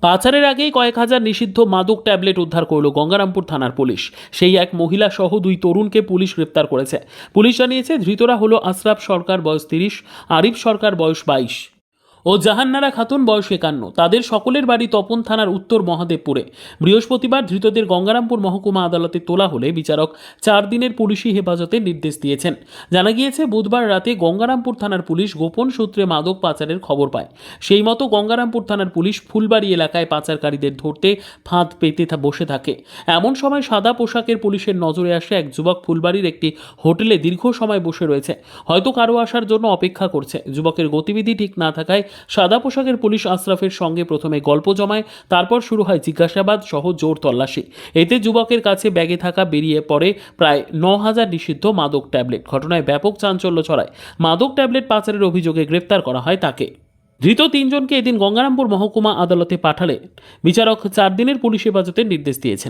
পাচারের আগেই কয়েক হাজার নিষিদ্ধ মাদক ট্যাবলেট উদ্ধার করল গঙ্গারামপুর থানার পুলিশ। সেই এক মহিলা সহ দুই তরুণকে পুলিশ গ্রেপ্তার করেছে। পুলিশ জানিয়েছে, ধৃতরা হলো আশরাফ সরকার বয়স তিরিশ, আরিফ সরকার বয়স বাইশ। ও জাহান্নারা খাতুন বয়স একান্ন। তাদের সকলের বাড়ি তপন থানার উত্তর মহাদেবপুরে। বৃহস্পতিবার ধৃতদের গঙ্গারামপুর মহকুমা আদালতে তোলা হলে বিচারক চার দিনের পুলিশি হেফাজতের নির্দেশ দিয়েছেন। জানা গিয়েছে, বুধবার রাতে গঙ্গারামপুর থানার পুলিশ গোপন সূত্রে মাদক পাচারের খবর পায়। সেই মতো গঙ্গারামপুর থানার পুলিশ ফুলবাড়ি এলাকায় পাচারকারীদের ধরতে ফাঁদ পেতে বসে থাকে। এমন সময় সাদা পোশাকের পুলিশের নজরে আসে এক যুবক ফুলবাড়ির একটি হোটেলে দীর্ঘ সময় বসে রয়েছে। হয়তো কারও আসার জন্য অপেক্ষা করছে। যুবকের গতিবিধি ঠিক না থাকায় সাদা পোশাকের পুলিশ আশরাফের সঙ্গে প্রথমে গল্প জমায়, তারপর শুরু হয় জিজ্ঞাসাবাদ সহ জোর তল্লাশি। এতে যুবকের কাছে ব্যাগে থাকা বেরিয়ে পড়ে প্রায় ন হাজার নিষিদ্ধ মাদক ট্যাবলেট। ঘটনায় ব্যাপক চাঞ্চল্য ছড়ায়। মাদক ট্যাবলেট পাচারের অভিযোগে গ্রেপ্তার করা হয় তাকে। ধৃত তিনজনকে এদিন গঙ্গারামপুর মহকুমা আদালতে পাঠালে। বিচারক চার দিনের পুলিশ হেফাজতের নির্দেশ দিয়েছেন।